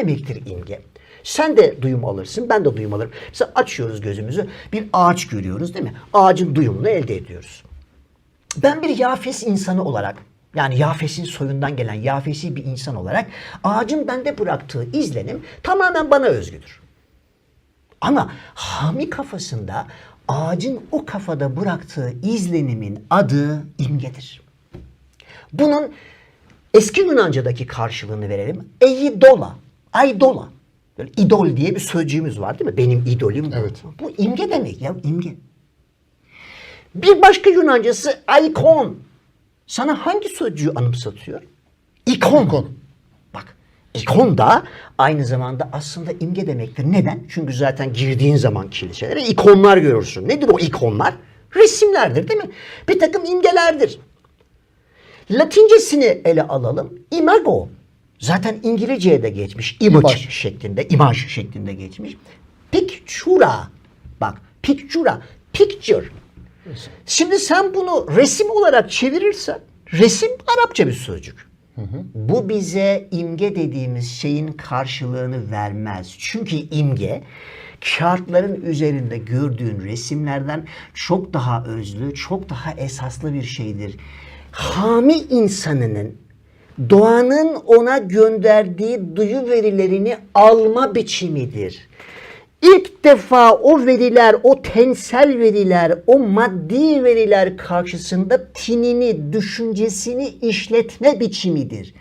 demektir imge? Sen de duyum alırsın, ben de duyum alırım. Mesela açıyoruz gözümüzü, bir ağaç görüyoruz değil mi? Ağacın duyumunu elde ediyoruz. Ben bir yafes insanı olarak, yani yafesin soyundan gelen yafesi bir insan olarak ağacın bende bıraktığı izlenim tamamen bana özgüdür. Ama Hami kafasında ağacın o kafada bıraktığı izlenimin adı imgedir. Bunun eski Yunanca'daki karşılığını verelim. Eidola, aidola. Böyle idol diye bir sözcüğümüz var değil mi? Benim idolüm bu. Evet. Bu imge demek ya imge. Bir başka Yunancası ikon. Sana hangi sözcüğü anımsatıyor? İkon. İkon. Bak ikon da aynı zamanda aslında imge demektir. Neden? Çünkü zaten girdiğin zaman kiliselere ikonlar görürsün. Nedir o ikonlar? Resimlerdir değil mi? Bir takım imgelerdir. Latincesini ele alalım. Imago. Zaten İngilizceye de geçmiş. Image İmaj. şeklinde, imaj şeklinde geçmiş. Pictura. Bak, pictura, picture. Şimdi sen bunu resim olarak çevirirsen, resim Arapça bir sözcük. Bu bize imge dediğimiz şeyin karşılığını vermez. Çünkü imge kağıtların üzerinde gördüğün resimlerden çok daha özlü, çok daha esaslı bir şeydir. Hami insanının doğanın ona gönderdiği duyu verilerini alma biçimidir. İlk defa o veriler, o tensel veriler, o maddi veriler karşısında tinini, düşüncesini işletme biçimidir.